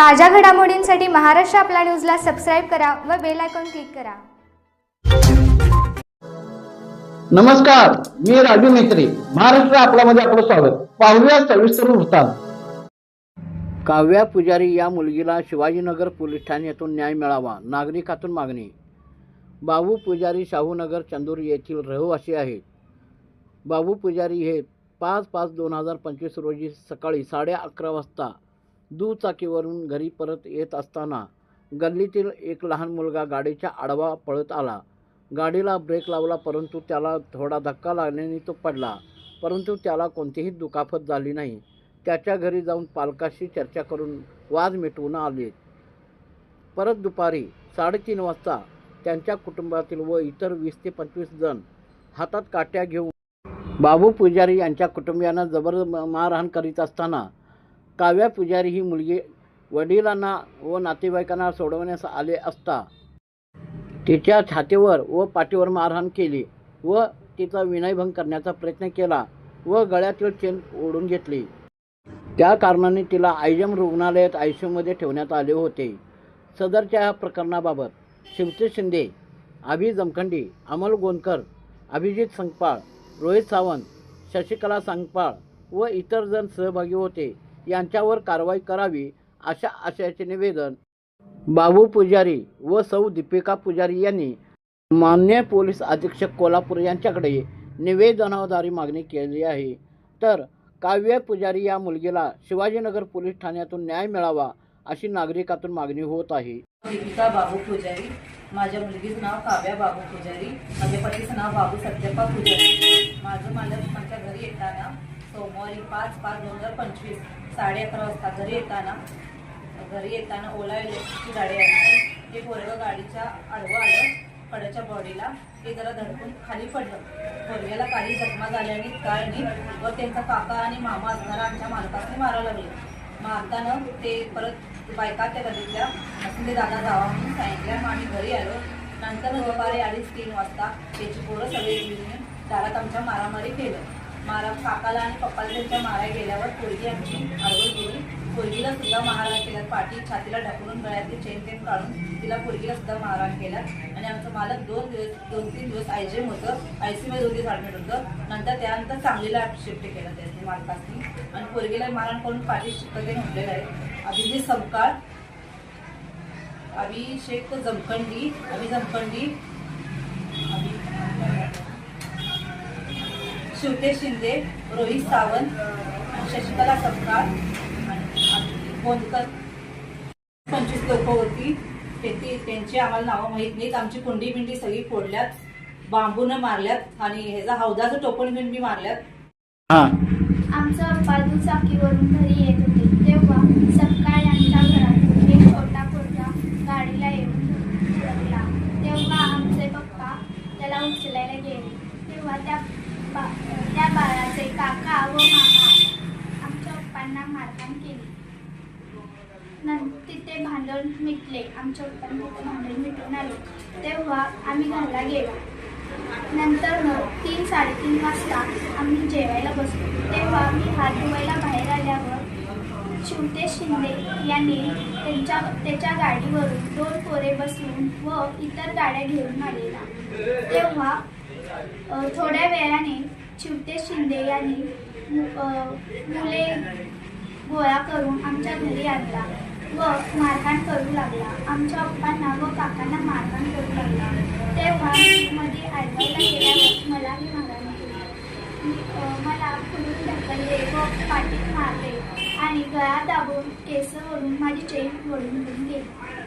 ताज्या घडामोडींसाठी महाराष्ट्र आपला न्यूजला सबस्क्राईब करा व बेल आयकॉन क्लिक करा. नमस्कार मी राजू मेत्री. महाराष्ट्र आपल्यामध्ये आपलं स्वागत. पाहूया सविस्तर वृत्तांत. काव्या पुजारी या मुलगीला शिवाजीनगर पोलीस ठाण्यातून न्याय मिळावा नागरिकातून मागणी. बाबू पुजारी शाहूनगर चंदूर येथील रहिवासी आहेत. बाबू पुजारी हे पाच पाच दोन हजार पंचवीस रोजी सकाळी साडे अकरा वाजता दुचाकीवरून घरी परत येत असताना गल्लीतील एक लहान मुलगा गाडीच्या आडवा पळत आला. गाडीला ब्रेक लावला परंतु त्याला थोडा धक्का लागल्याने तो पडला परंतु त्याला कोणतीही दुखापत झाली नाही. त्याच्या घरी जाऊन पालकाशी चर्चा करून वाद मिटवून आले. परत दुपारी साडेतीन वाजता त्यांच्या कुटुंबातील व इतर वीस ते पंचवीस जण हातात काट्या घेऊन बाबू पुजारी यांच्या कुटुंबियांना जबर मारहाण करीत असताना काव्या पुजारी ही मुलगी वडिलांना व नातेवाईकांना सोडवण्यास आले असता तिच्या छातीवर व पाठीवर मारहाण केली व तिचा विनयभंग करण्याचा प्रयत्न केला व गळ्यातील चेन ओढून घेतली. त्या कारणाने तिला आयजम रुग्णालयात आय सी ठेवण्यात आले होते. सदरच्या या प्रकरणाबाबत शिवते शिंदे अभि जमखंडी अमल गोंदकर अभिजित संगपाळ रोहित सावंत शशिकला सांगपाळ व इतर जण सहभागी होते. यांच्यावर कारवाई करावी अशा आशयाचे निवेदन. बाबू पुजारी व सौ दीपिका पुजारी यांनी मान्य पोलीस अधीक्षक कोल्हापूर यांच्याकडे निवेदनाद्वारे मागणी केली आहे. तर काव्य पुजारी या मुलगीला शिवाजीनगर पोलीस ठाण्यातून न्याय मिळावा अशी नागरिकातून मागणी होत आहे. दीपिका बाबू पुजारी माझ्या मुलगीचं नाव काव्या बाबू पुजारी माझ्या पतीचं नाव बाबू सत्यप्पा पुजारी. माझं माझ्या घरी येताना सोमवारी पाच पाच दोन हजार पंचवीस. साडे अकरा वाजता घरी येताना घरी येताना ओला इलेक्ट्रिकची गाडी आली ते पोरगं गाडीच्या आडवं आलं कड्याच्या बॉडीला. ते जरा धडकून खाली पडलं. पोरग्याला काही जखमा झाल्याने काय नाही व त्यांचा काका आणि मामा असणारा आमच्या मालकाने मारायला लागले. मारताना ते परत बायका त्या गल्लीतल्या असं ते दादा जावा म्हणून सांगितल्या मग आम्ही घरी आलो. नंतर दुपारी अडीच तीन वाजता त्याची पोरं सगळे दारात आमच्या मारामारी केलं. मारा काकाला आणि पप्पाला त्यांच्या मारा गेल्यावर पोरगी आमची आडवं गेली. पोरगीला सुद्धा मारहाण केल्यात पाठी. छातीला ढकलून गळ्यातली चेन चेन काढून तिला पोरगीला सुद्धा मारहाण केला आणि आमचं मालक दोन दिवस दोन तीन दिवस आय जी एम होतं. आय सी मध्ये दोन दिवस ॲडमिट होतं. नंतर त्यानंतर चांगलीला शिफ्ट केलं त्यांनी मालकांनी. आणि पोरगीला मारण करून पाठी शिफ्ट म्हटलेलं आहे. अभिजित संकाळ अभिषेक जमखंडी. अभि जमखंडी अभि शिवते शिंदे रोहित सावंत आणि शशिकला सपकाळ आणि पंचवीस लोक होती. त्यांची त्यांची आम्हाला नावं माहीत नाहीत. आमची कुंडी बिंडी सगळी फोडल्यात बांबून मारल्यात आणि ह्याचा हौदाचं टोपण घेऊन बी मारल्यात. हां. आमचं बाजू चाकीवरून घरी येत होते. तेव्हा सकाळी आमच्या घरात एक छोटा पोरगा गाडीला येऊन तेव्हा आमचे पप्पा त्याला उचलायला गेले. तेव्हा त्या बा त्या बाळाचे काका व मामा आमच्या पप्पांना मारहाण केली नंतर तिथे भांडण मिटले आमच्या पप्पांनी तिथे भांडण मिटून आले. तेव्हा आम्ही घरला गेलो. नंतर मग तीन साडेतीन वाजता आम्ही जेवायला बसलो तेव्हा मी हात धुवायला बाहेर आल्यावर शिवते शिंदे यांनी त्यांच्या त्याच्या गाडीवरून दोन पोरे बसवून व इतर गाड्या घेऊन आलेला तेव्हा थोड्या वेळाने शिवते शिंदे यांनी मुले गोळा करून आमच्या घरी आणला व मारहाण करू लागला. आमच्या पप्पांना व काकांना मारहाण करू लागला. तेव्हा मध्ये आडवायला गेल्यावर मलाही मारहाण केली. मला खुलून ढकलले व पाठीत मारले आणि गळा दाबून केस माझी चेन वळून घेऊन गेली